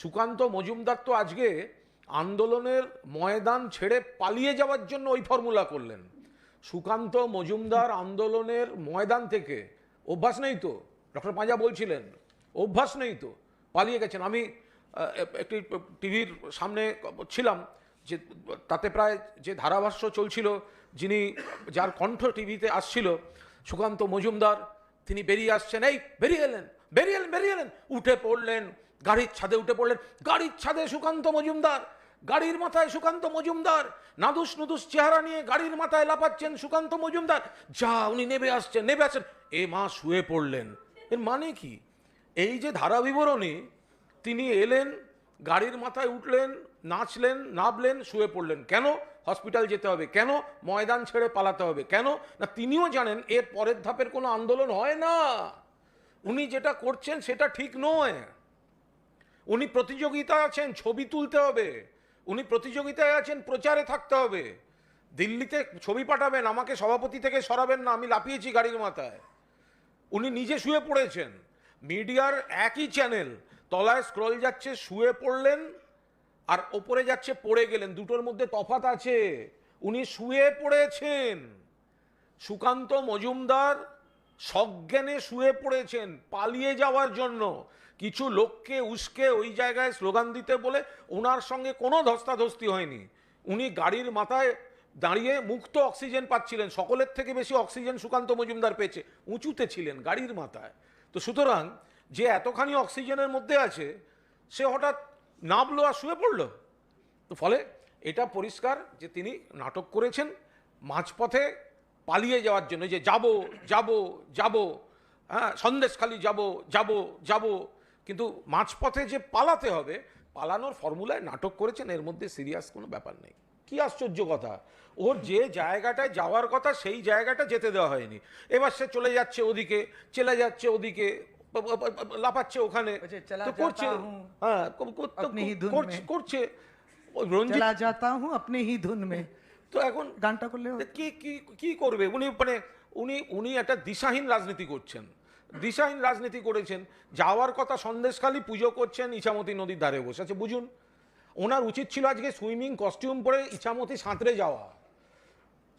সুকান্ত মজুমদার তো আজকে আন্দোলনের ময়দান ছেড়ে পালিয়ে যাওয়ার জন্য ওই ফর্মুলা করলেন। সুকান্ত মজুমদার আন্দোলনের ময়দান থেকে অভ্যাস নেই তো? ডক্টর পাঁজা বলছিলেন, অভ্যাস নেই তো? পালিয়ে গেছেন। আমি একটি টিভির সামনে ছিলাম যে তাতে প্রায় যে ধারাভাষ্য চলছিল, যিনি যার কণ্ঠ টিভিতে আসছিল, সুকান্ত মজুমদার, তিনি বেরিয়ে আসছেন। এই, বেরিয়ে এলেন বেরিয়ে এলেন বেরিয়ে এলেন। উঠে পড়লেন গাড়ির ছাদে উঠে পড়লেন, গাড়ির ছাদে সুকান্ত মজুমদার, গাড়ির মাথায় সুকান্ত মজুমদার, নাদুস নুদুস চেহারা নিয়ে গাড়ির মাথায় লাপাচ্ছেন সুকান্ত মজুমদার। যা উনি নেবে আসছেন নেবে আসছেন, এ মা শুয়ে পড়লেন। এর মানে কি? এই যে ধারা বিবরণী তিনি এলেন, গাড়ির মাথায় উঠলেন, নাচলেন, নাবলেন, শুয়ে পড়লেন। কেন? হসপিটাল যেতে হবে। কেন? ময়দান ছেড়ে পালাতে হবে। কেন? না, তিনিও জানেন, এর পরের ধাপের কোনো আন্দোলন হয় না। উনি যেটা করছেন সেটা ঠিক নয়। উনি প্রতিযোগিতায় আছেন, ছবি তুলতে হবে। উনি প্রতিযোগিতায় আছেন, প্রচারে থাকতে হবে। দিল্লিতে ছবি পাঠাবেন, আমাকে সভাপতি থেকে সরাবেন না, আমি লাফিয়েছি গাড়ির মাথায়। উনি নিজে শুয়ে পড়েছেন। মিডিয়ার একই চ্যানেল, তলায় স্ক্রল যাচ্ছে, শুয়ে পড়লেন, আর ওপরে যাচ্ছে, পড়ে গেলেন। দুটোর মধ্যে তফাত আছে। উনি শুয়ে পড়েছেন। সুকান্ত মজুমদার সজ্ঞানে শুয়ে পড়েছেন, পালিয়ে যাওয়ার জন্য। কিছু লোককে উস্কে ওই জায়গায় স্লোগান দিতে বলে ওনার সঙ্গে কোনো ধস্তাধস্তি হয়নি। উনি গাড়ির মাথায় দাঁড়িয়ে মুক্ত অক্সিজেন পাচ্ছিলেন, সকলের থেকে বেশি অক্সিজেন সুকান্ত মজুমদার পেয়েছে, উঁচুতে ছিলেন গাড়ির মাথায়। তো সুতরাং যে এতখানি অক্সিজেনের মধ্যে আছে, সে হঠাৎ নামলো আর শুয়ে পড়ল। তো ফলে এটা পরিষ্কার যে তিনি নাটক করেছেন মাঝপথে পালিয়ে যাওয়ার জন্য যে যাব যাব যাব হ্যাঁ সন্দেশখালি যাব যাব যাব। কিন্তু মাঝপথে যে পালাতে হবে পালানোর ফর্মুলায় নাটক করেছেন এর মধ্যে সিরিয়াস কোনো ব্যাপার নেই। কি আশ্চর্য কথা! ওর যে জায়গাটায় যাওয়ার কথা সেই জায়গাটা যেতে দেওয়া হয়নি। এবার সে চলে যাচ্ছে ওদিকে চলে যাচ্ছে ওদিকে লাফাচ্ছে ওখানে। করছে হ্যাঁ করছে আপনি হি তো এখন গানটা করলে কি কি কি করবে? উনি মানে উনি উনি একটা দিশাহীন রাজনীতি করছেন। দিশাহীন রাজনীতি করেছেন, যাওয়ার কথা সন্দেশখালি পুজো করছেন ইছামতি নদীর ধারে বসে আছে, বুঝুন। ওনার উচিত ছিল আজকে সুইমিং কস্টিউম পরে ইছামতি সাঁতরে যাওয়া।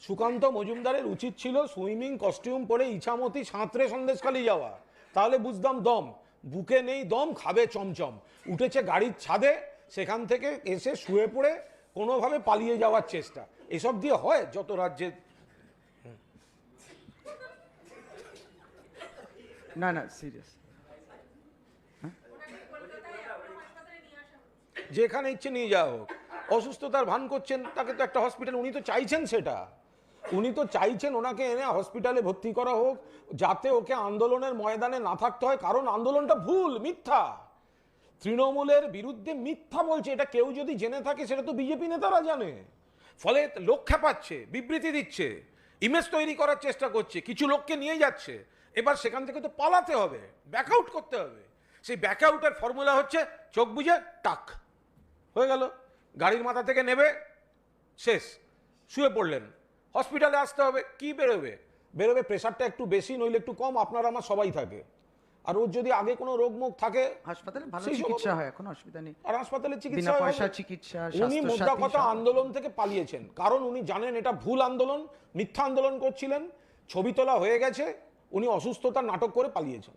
সুকান্ত মজুমদারের উচিত ছিল সুইমিং কস্টিউম পরে ইছামতি সাঁতরে সন্দেশখালি যাওয়া। তাহলে বুঝতাম দম। বুকে নেই দম, খাবে চমচম। উঠেছে গাড়ির ছাদে, সেখান থেকে এসে শুয়ে পড়ে কোনোভাবে পালিয়ে যাওয়ার চেষ্টা। এসব দিয়ে হয় যত রাজ্যে না না সিরিয়াস যেখানে ইচ্ছে নিয়ে যাওয়া হোক। অসুস্থতার ভান করছেন, তাকে তো একটা হসপিটাল উনি তো চাইছেন সেটা। উনি তো চাইছেন ওনাকে এনে হসপিটালে ভর্তি করা হোক, যাতে ওকে আন্দোলনের ময়দানে না থাকতে হয়, কারণ আন্দোলনটা ভুল, মিথ্যা। তৃণমূলের বিরুদ্ধে মিথ্যা বলছে, এটা কেউ যদি জেনে থাকে, সেটা তো বিজেপি নেতারা জানে। ফলে লোক খেপাচ্ছে বিবৃতি দিচ্ছে ইমেজ তৈরি করার চেষ্টা করছে, কিছু লোককে নিয়ে যাচ্ছে। এবার সেখান থেকে তো পালাতে হবে ব্যাকআউট করতে হবে। সেই ব্যাকআউটের ফর্মুলা হচ্ছে চোখ বুঝে টাক হয়ে গেল। গাড়ির মাথা থেকে নেবে শেষ। শুয়ে পড়লেন। হসপিটালে আসতে হবে কি বেরোবে? বেরোবে প্রেশারটা একটু বেশি নইলে একটু কম আপনার আমার সবাই থাকে। আর ওর যদি আগে কোনো রোগ মুখ থাকে হাসপাতালে ভালো চিকিৎসা হয় এখন অসুবিধা নেই। আর হাসপাতালে চিকিৎসা পয়সা চিকিৎসা উনি মোদ্দা কথা আন্দোলন থেকে পালিয়েছেন। কারণ উনি জানেন এটা ভুল আন্দোলন মিথ্যা আন্দোলন করছিলেন। ছবি তোলা হয়ে গেছে। উনি অসুস্থতার নাটক করে পালিয়েছেন।